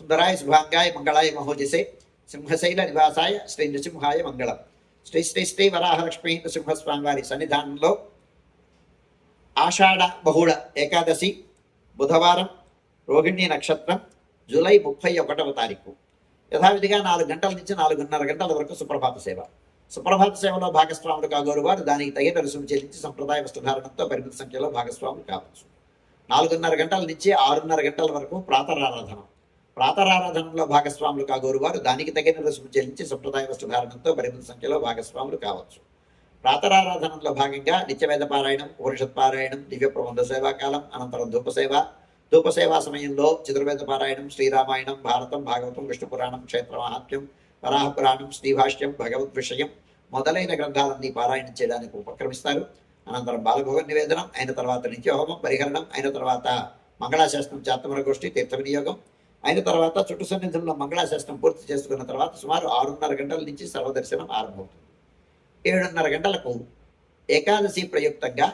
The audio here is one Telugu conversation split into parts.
సుందరాయ శుభాంగాయ మంగళాయ మహోజసే సింహశైల నివాసాయ శ్రీ నృసింహాయ మంగళం శ్రీ శ్రీ శ్రీ వరాహలక్ష్మీ నృసింహస్వామి వారి సన్నిధానంలో ఆషాఢ బహుళ ఏకాదశి బుధవారం రోహిణి నక్షత్రం జూలై ముప్పై ఒకటవ తారీఖు యథావిధిగా నాలుగు గంటల నుంచి నాలుగున్నర గంటల వరకు సుప్రభాత సేవ సుప్రభాత సేవలో భాగస్వాములు కాగోరు వారు దానికి తగిన రుసుము చెల్లించి సంప్రదాయ వస్త్రధారణంతో పరిమిత సంఖ్యలో భాగస్వాములు కావచ్చు నాలుగున్నర గంటల నుంచి ఆరున్నర గంటల వరకు ప్రాతరారాధన ప్రాతరారాధనలో భాగస్వాములు కాగోరు వారు దానికి తగిన రుసుము చెల్లించి సంప్రదాయ వస్తుధారణంతో పరిమిత సంఖ్యలో భాగస్వాములు కావచ్చు. ప్రాతరారాధనలో భాగంగా నిత్యవేద పారాయణం ఉపనిషత్ పారాయణం దివ్య ప్రబంధ సేవాకాలం అనంతరం ధూపసేవ ధూపసేవా సమయంలో చతుర్వేద పారాయణం శ్రీరామాయణం భారతం భాగవతం విష్ణు పురాణం క్షేత్ర మహాత్మ్యం వరాహ పురాణం శ్రీభాష్యం భగవద్ విషయం మొదలైన గ్రంథాలన్నీ పారాయణం చేయడానికి ఉపక్రమిస్తారు. అనంతరం బాలభోగ నివేదనం అయిన తర్వాత నిత్యహోమం పరిహరణం అయిన తర్వాత మంగళాశాస్త్రం చాత్తమర గోష్ఠి తీర్థ వినియోగం అయిన తర్వాత చుట్టు సన్నిధుల్లో మంగళాశాస్త్రం పూర్తి చేసుకున్న తర్వాత సుమారు ఆరున్నర గంటల నుంచి సర్వదర్శనం ఆరంభమవుతుంది. ఏడున్నర గంటలకు ఏకాదశి ప్రయుక్తంగా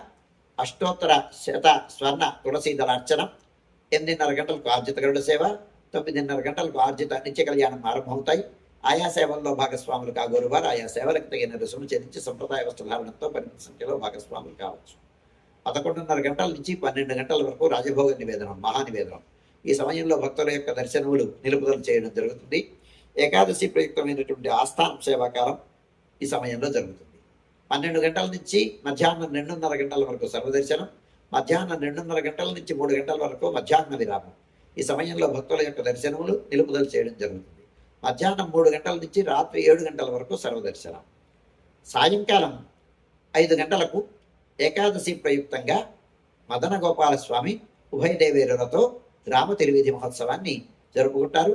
అష్టోత్తర శత స్వర్ణ తులసీదళ దళార్చనం ఎనిమిదిన్నర గంటలకు ఆర్జిత గరుడ సేవ తొమ్మిదిన్నర గంటలకు ఆర్జిత నిత్య కళ్యాణం ఆరంభమవుతాయి. ఆయా సేవల్లో భాగస్వాములు కాగోరు వారు. ఆయా సేవలకు తగిన రుసుము చెల్లించి సంప్రదాయ వస్త్రధారణతో పరిమిత సంఖ్యలో భాగస్వాములు కావచ్చు. పదకొండున్నర గంటల నుంచి పన్నెండు గంటల వరకు రాజభోగ నివేదనం మహానివేదనం. ఈ సమయంలో భక్తుల యొక్క దర్శనములు నిలుపుదల చేయడం జరుగుతుంది. ఏకాదశి ప్రయుక్తమైనటువంటి ఆస్థానం సేవాకాలం ఈ సమయంలో జరుగుతుంది. పన్నెండు గంటల నుంచి మధ్యాహ్నం రెండున్నర గంటల వరకు సర్వదర్శనం మధ్యాహ్నం రెండున్నర గంటల నుంచి మూడు గంటల వరకు మధ్యాహ్న విరామం. ఈ సమయంలో భక్తుల యొక్క దర్శనములు నిలుపుదల చేయడం జరుగుతుంది. మధ్యాహ్నం మూడు గంటల నుంచి రాత్రి ఏడు గంటల వరకు సర్వదర్శనం. సాయంకాలం ఐదు గంటలకు ఏకాదశి ప్రయుక్తంగా మదన గోపాలస్వామి ఉభయ దేవేరులతో గ్రామ తెలివేది మహోత్సవాన్ని జరుపుకుంటారు.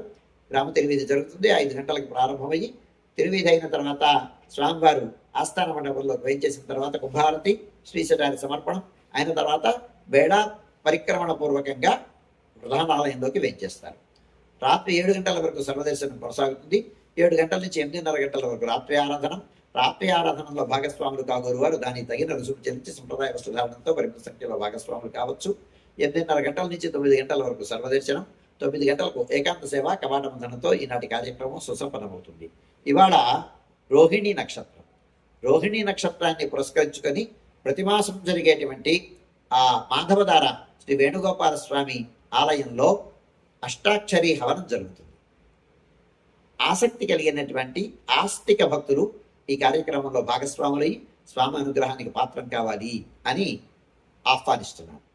గ్రామ తెలివేది జరుగుతుంది. ఐదు గంటలకు ప్రారంభమయ్యి తెలివేది అయిన తర్వాత స్వామివారు ఆస్థాన మండపంలో వేయించేసిన తర్వాత కుంభారతి శ్రీశటారి సమర్పణం. అయిన తర్వాత బేడా పరిక్రమణ పూర్వకంగా ప్రధానాలయంలోకి వేయించేస్తారు రాత్రి ఏడు గంటల వరకు సర్వదర్శనం కొనసాగుతుంది. ఏడు గంటల నుంచి ఎనిమిదిన్నర గంటల వరకు రాత్రి ఆరాధన. రాత్రి ఆరాధనలో భాగస్వాములు కాగోరు వారు. దానికి తగిన రుసుము చెల్లించి సంప్రదాయ వస్త్రధారణంతో పరిమిత సంఖ్యలో భాగస్వాములు కావచ్చు. ఎనిమిదిన్నర గంటల నుంచి తొమ్మిది గంటల వరకు సర్వదర్శనం తొమ్మిది గంటలకు ఏకాంత సేవ కవాటబంధనంతో ఈనాటి కార్యక్రమం సుసంపన్నమవుతుంది. ఇవాళ రోహిణి నక్షత్రం. రోహిణి నక్షత్రాన్ని పురస్కరించుకొని ప్రతిమాసం జరిగేటువంటి ఆ మాధవధార శ్రీ వేణుగోపాల స్వామి ఆలయంలో అష్టాక్షరి హవనం జరుగుతుంది. ఆసక్తి కలిగినటువంటి ఆస్తిక భక్తులు ఈ కార్యక్రమంలో భాగస్వాములై స్వామి అనుగ్రహానికి పాత్రం కావాలి అని ఆహ్వానిస్తున్నాను